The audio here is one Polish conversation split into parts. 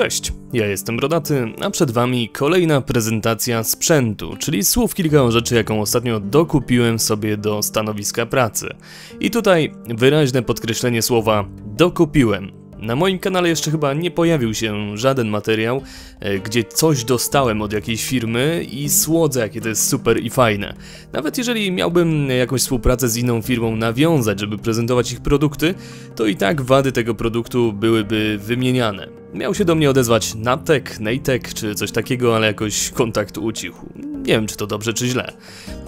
Cześć, ja jestem Brodaty, a przed wami kolejna prezentacja sprzętu, czyli słów kilka o rzeczy, jaką ostatnio dokupiłem sobie do stanowiska pracy. I tutaj wyraźne podkreślenie słowa dokupiłem. Na moim kanale jeszcze chyba nie pojawił się żaden materiał, e, gdzie coś dostałem od jakiejś firmy i słodzę, jakie to jest super i fajne. Nawet jeżeli miałbym jakąś współpracę z inną firmą nawiązać, żeby prezentować ich produkty, to i tak wady tego produktu byłyby wymieniane. Miał się do mnie odezwać Natek, Neytek czy coś takiego, ale jakoś kontakt ucichł. Nie wiem, czy to dobrze, czy źle.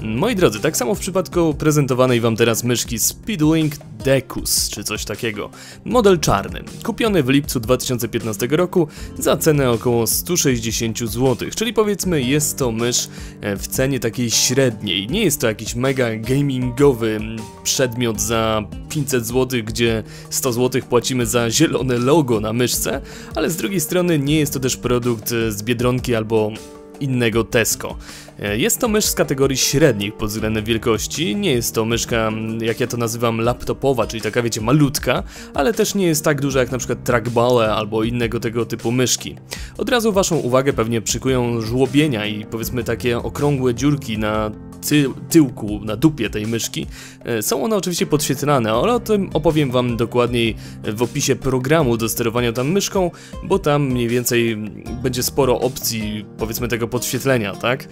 Moi drodzy, tak samo w przypadku prezentowanej wam teraz myszki Speedlink Decus, czy coś takiego. Model czarny, kupiony w lipcu 2015 roku za cenę około 160 zł, czyli powiedzmy jest to mysz e, w cenie takiej średniej. Nie jest to jakiś mega gamingowy przedmiot za 500 zł, gdzie 100 zł płacimy za zielone logo na myszce, ale z drugiej strony nie jest to też produkt z Biedronki albo innego Tesco. E, jest to mysz z kategorii średnich pod względem wielkości, nie jest to myszka, jak ja to nazywam, laptopowa, czyli taka wiecie, malutka, ale też nie jest tak duża jak na przykład trackball albo innego tego typu myszki. Od razu waszą uwagę pewnie przykują żłobienia i powiedzmy takie okrągłe dziurki na ty tyłku, na dupie tej myszki. E, są one oczywiście podświetlane, ale o tym opowiem wam dokładniej w opisie programu do sterowania tam myszką, bo tam mniej więcej będzie sporo opcji, powiedzmy tego podświetlenia, tak?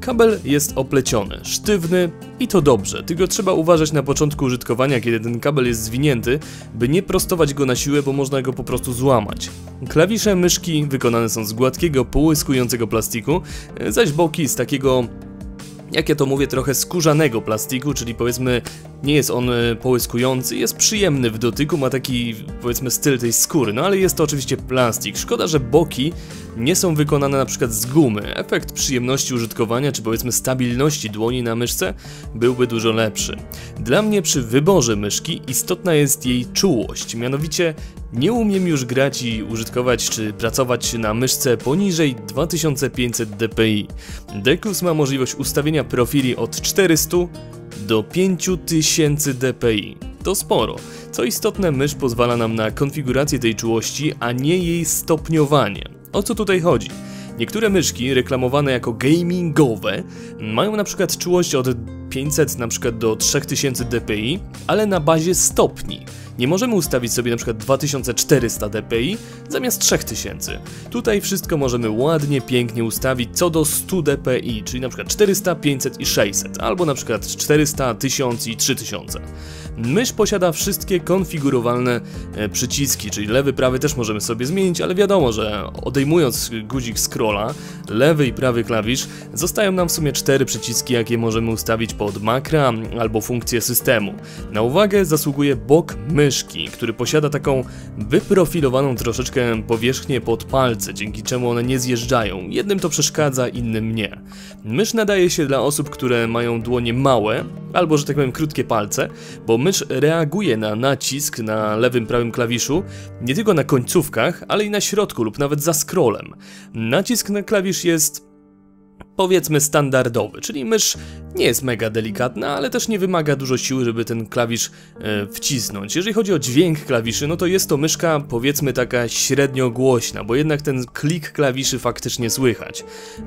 Kabel jest opleciony, sztywny i to dobrze, tylko trzeba uważać na początku użytkowania, kiedy ten kabel jest zwinięty, by nie prostować go na siłę, bo można go po prostu złamać. Klawisze myszki wykonane są z gładkiego, połyskującego plastiku, e, zaś boki z takiego jak ja to mówię, trochę skórzanego plastiku, czyli powiedzmy nie jest on e, połyskujący, jest przyjemny w dotyku, ma taki powiedzmy styl tej skóry, no ale jest to oczywiście plastik. Szkoda, że boki nie są wykonane na przykład z gumy. Efekt przyjemności użytkowania, czy powiedzmy stabilności dłoni na myszce byłby dużo lepszy. Dla mnie przy wyborze myszki istotna jest jej czułość, mianowicie nie umiem już grać i użytkować czy pracować na myszce poniżej 2500 dpi. Decus ma możliwość ustawienia profili od 400 do 5000 dpi. To sporo. Co istotne, mysz pozwala nam na konfigurację tej czułości, a nie jej stopniowanie. O co tutaj chodzi? Niektóre myszki reklamowane jako gamingowe mają na przykład czułość od 500 na przykład do 3000 dpi, ale na bazie stopni. Nie możemy ustawić sobie na przykład 2400 dpi zamiast 3000. Tutaj wszystko możemy ładnie, pięknie ustawić co do 100 dpi, czyli na przykład 400, 500 i 600, albo na przykład 400, 1000 i 3000. Mysz posiada wszystkie konfigurowalne e, przyciski, czyli lewy, prawy też możemy sobie zmienić, ale wiadomo, że odejmując guzik scrolla, lewy i prawy klawisz, zostają nam w sumie cztery przyciski, jakie możemy ustawić pod makra albo funkcję systemu. Na uwagę zasługuje bok myszki, który posiada taką wyprofilowaną troszeczkę powierzchnię pod palce, dzięki czemu one nie zjeżdżają. Jednym to przeszkadza, innym nie. Mysz nadaje się dla osób, które mają dłonie małe, albo że tak powiem krótkie palce, bo mysz reaguje na nacisk na lewym, prawym klawiszu nie tylko na końcówkach, ale i na środku lub nawet za scrollem. Nacisk na klawisz jest powiedzmy standardowy, czyli mysz nie jest mega delikatna, ale też nie wymaga dużo siły, żeby ten klawisz e, wcisnąć. Jeżeli chodzi o dźwięk klawiszy, no to jest to myszka powiedzmy taka średnio głośna, bo jednak ten klik klawiszy faktycznie słychać.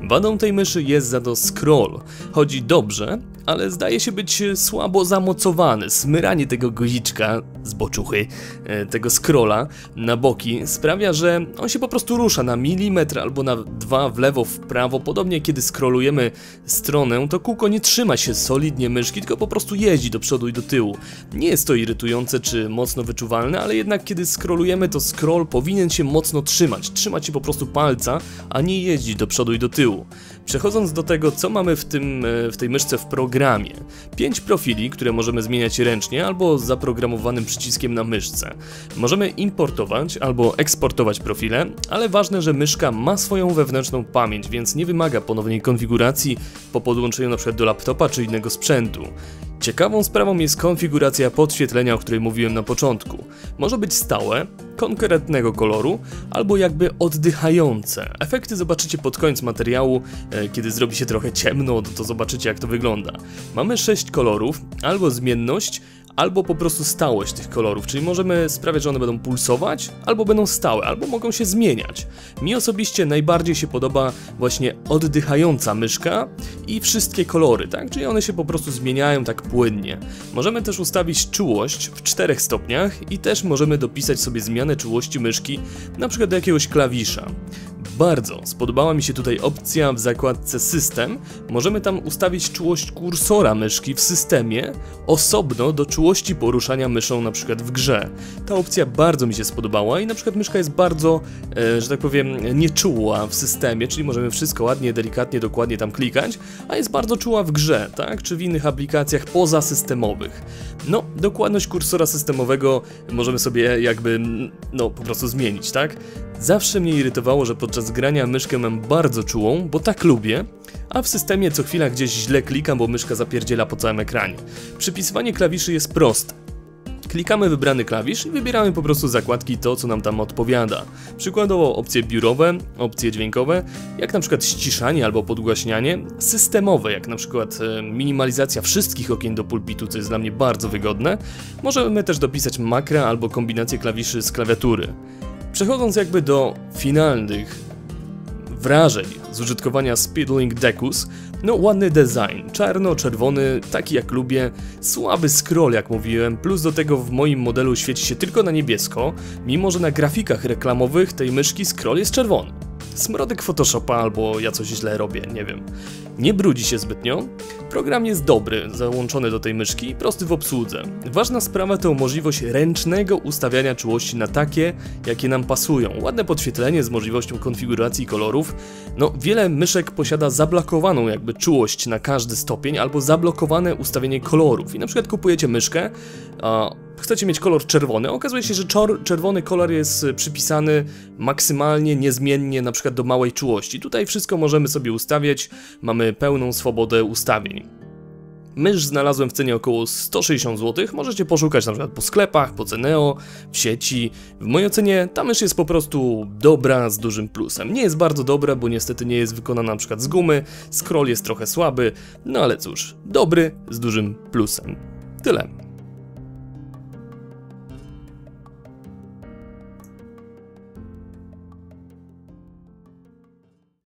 Wadą tej myszy jest za to scroll. Chodzi dobrze, ale zdaje się być słabo zamocowany. Smyranie tego guziczka z boczuchy, e, tego scrolla na boki sprawia, że on się po prostu rusza na milimetr albo na dwa w lewo, w prawo. Podobnie kiedy scrollujemy stronę, to kółko nie trzyma się solidnie myszki, tylko po prostu jeździ do przodu i do tyłu. Nie jest to irytujące czy mocno wyczuwalne, ale jednak kiedy scrollujemy, to scroll powinien się mocno trzymać. Trzymać się po prostu palca, a nie jeździć do przodu i do tyłu. Przechodząc do tego, co mamy w, tym, e, w tej myszce w programie. 5 profili, które możemy zmieniać ręcznie albo zaprogramowanym przyciskiem na myszce. Możemy importować albo eksportować profile, ale ważne, że myszka ma swoją wewnętrzną pamięć, więc nie wymaga ponownej konfiguracji po podłączeniu np. do laptopa czy innego sprzętu. Ciekawą sprawą jest konfiguracja podświetlenia, o której mówiłem na początku. Może być stałe, konkretnego koloru, albo jakby oddychające. Efekty zobaczycie pod koniec materiału, e, kiedy zrobi się trochę ciemno, to zobaczycie jak to wygląda. Mamy 6 kolorów, albo zmienność, albo po prostu stałość tych kolorów, czyli możemy sprawiać, że one będą pulsować, albo będą stałe, albo mogą się zmieniać. Mi osobiście najbardziej się podoba właśnie oddychająca myszka i wszystkie kolory, tak? Czyli one się po prostu zmieniają tak płynnie. Możemy też ustawić czułość w czterech stopniach i też możemy dopisać sobie zmianę czułości myszki, na przykład do jakiegoś klawisza. Bardzo spodobała mi się tutaj opcja w zakładce System. Możemy tam ustawić czułość kursora myszki w systemie osobno do czułości poruszania myszą na przykład w grze. Ta opcja bardzo mi się spodobała i na przykład myszka jest bardzo, e, że tak powiem, nieczuła w systemie, czyli możemy wszystko ładnie, delikatnie, dokładnie tam klikać, a jest bardzo czuła w grze, tak, czy w innych aplikacjach pozasystemowych. No, dokładność kursora systemowego możemy sobie jakby, no, po prostu zmienić, tak? Zawsze mnie irytowało, że podczas grania myszkę mam bardzo czułą, bo tak lubię, a w systemie co chwila gdzieś źle klikam, bo myszka zapierdziela po całym ekranie. Przypisywanie klawiszy jest proste. Klikamy wybrany klawisz i wybieramy po prostu zakładki to, co nam tam odpowiada. Przykładowo opcje biurowe, opcje dźwiękowe, jak na przykład ściszanie albo podgłaśnianie, systemowe, jak na przykład e, minimalizacja wszystkich okien do pulpitu, co jest dla mnie bardzo wygodne. Możemy też dopisać makra albo kombinację klawiszy z klawiatury. Przechodząc jakby do finalnych wrażeń z użytkowania Speedlink Decus, no ładny design, czarno-czerwony, taki jak lubię, słaby scroll jak mówiłem, plus do tego w moim modelu świeci się tylko na niebiesko, mimo że na grafikach reklamowych tej myszki scroll jest czerwony. Smrodek Photoshopa albo ja coś źle robię, nie wiem. Nie brudzi się zbytnio. Program jest dobry, załączony do tej myszki i prosty w obsłudze. Ważna sprawa to możliwość ręcznego ustawiania czułości na takie, jakie nam pasują. Ładne podświetlenie z możliwością konfiguracji kolorów. No, wiele myszek posiada zablokowaną jakby czułość na każdy stopień albo zablokowane ustawienie kolorów. I na przykład kupujecie myszkę, a chcecie mieć kolor czerwony, okazuje się, że czerwony kolor jest przypisany maksymalnie, niezmiennie, na przykład do małej czułości. Tutaj wszystko możemy sobie ustawiać, mamy pełną swobodę ustawień. Mysz znalazłem w cenie około 160 zł, możecie poszukać na przykład po sklepach, po Ceneo, w sieci. W mojej ocenie ta mysz jest po prostu dobra z dużym plusem. Nie jest bardzo dobra, bo niestety nie jest wykonana na przykład z gumy, scroll jest trochę słaby, no ale cóż, dobry z dużym plusem. Tyle.